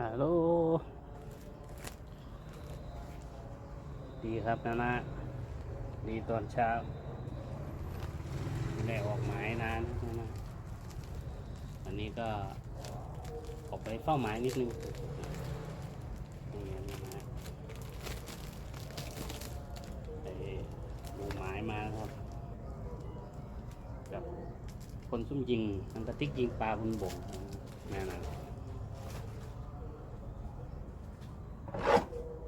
ฮัลโหล ดีครับนะนะ ดีตอนเช้า ได้ออกหมายนานนะนะวันนี้ก็ออกไปเฝ้าหมายนิดนึงนี่อันนี้นะไปดูหมายมาครับ กับคนซุ่มยิง อันกระติกยิงปลาบนบกนั่นนะ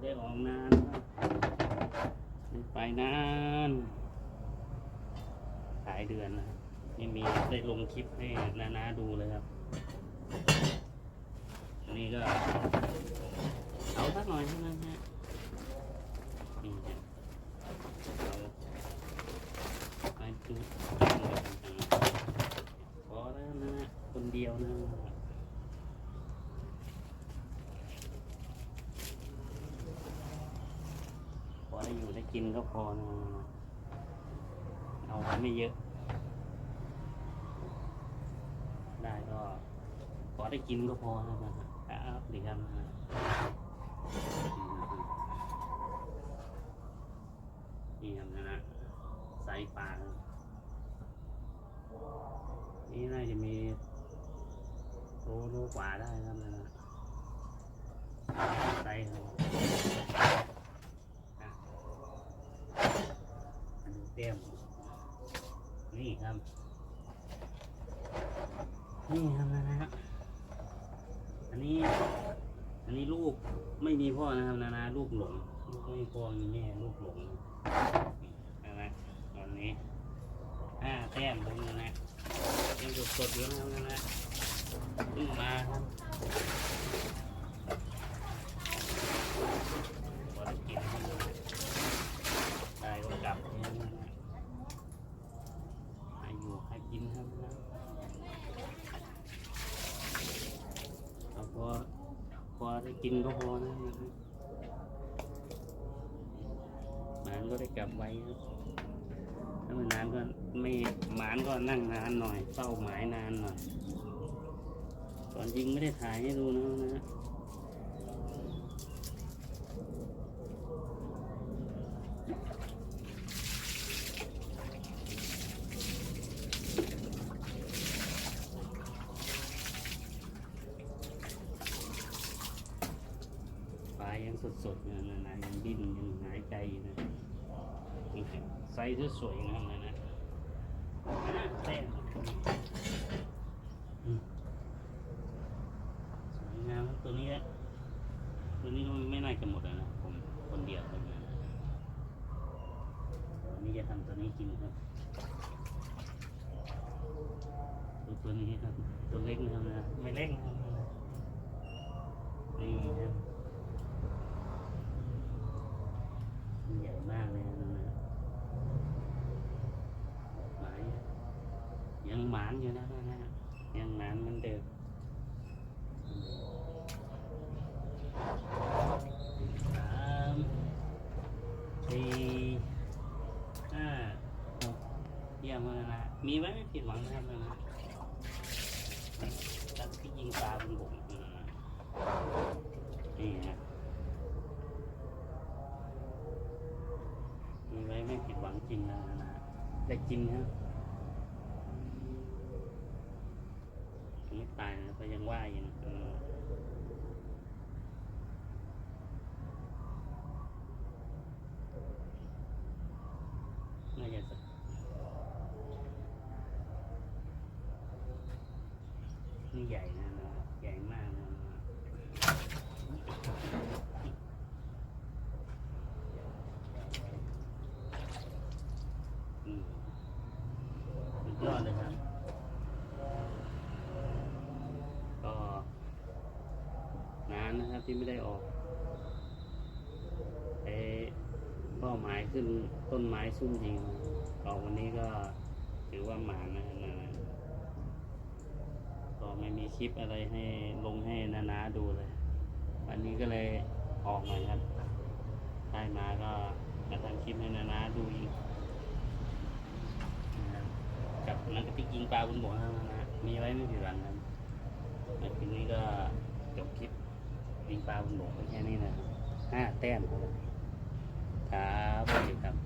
ได้ออกนานไม่ไปนานหลายเดือนนะไม่มีได้ลงคลิปให้นานาดูเลยครับอันนี้ก็เอาสักหน่อยเท่านั้นฮะนี่ฮะเอาไปดูพอแล้วนะคนเดียวนะพอได้อยู่ได้ กินก็พอนะเอาไว้ไม่เยอะ ได้ก็พอได้กินก็พอแล้วนะครับดีครับนี่ครับนะฮะไซส์ปลานี่น่าจะมีโลโลกว่าได้ครับนะฮะไซส์ครับอะอันนี้ เต็มนี่ครับ นี่ครับนะฮะอันนี้ อันนี้ลูกไม่มีพ่อนะครับนะนะลูกหลงลูกไม่มีพ่อมีแม่ลูกหลงนะนะวันนี้ห้าแต้มตรงนี้นะยังสดๆอยู่นะครับนะนะมาครับพอได้กินครับได้ก็กลับเนี่ยนะให้อยู่ให้กินครับนะ เอาพอ พอได้กินก็พอนะนะครับหมานก็ได้กลับไวครับถ้าม่นานก็ไม่หมานก็นั่งนานหน่อยเฝ้าหมายนานหน่อยตอนยิงไม่ได้ถ่ายให้ดูนะนะ ฮะปลายังสดๆนะนะนะยังดิ้นยังหายใจอยู่นะนี่ครับไซส์สวยๆนะครับนะนะอ่าแต้มอืมสวยงามครับตัวนี้นะตัวนี้มันไม่น่าจะหมดแล้วนะผมคนเดียวเลยนะวันนี้จะทำตัวนี้กินครับดูตัวนี้ครับตัวเล็กนะครับนะไม่เล็กนะครับนี่ครับ ใหญ่มากเลยนะนะหมายยังห มานอยู่นะนะฮะยังหมานเหมันเดิมสามสี่ห้าหกเยี่ยมมากนะมีไว้ไม่ผิดหวังนะครับนะนะตัดที่ยิงปลาบนบกนะนะนี่ฮะมีไว้ไม่ผิดหวังจริงนะนะได้จริงครับไม่ ตายนะก็ยังว่าอยู่นะเออน่าจะสักนี่ใหญ่นะนะใหญ่มากนะนะอืมยอดเลยครับ ก็นานนะครับ ที่ไม่ได้ออกไปเป้าหมายขึ้นต้นไม้ซุ่มยิงออกวันนี้ก็ถือว่าหมานะนะก็ไม่มีคลิปอะไรให้ลงให้นานาดูเลย วันนี้ก็เลยออกหน่อยครับได้มาก็มาทำคลิปให้นานาดูอีกนะครับกับนักติกยิงปลาบนบกนะนะมีไว้ไม่ผิดหวังครับคลิปนี้ก็จบคลิป วิ่งปลาบุญหลงไปแค่นี้นะห้าแต้มครับครับสวัสดีครับ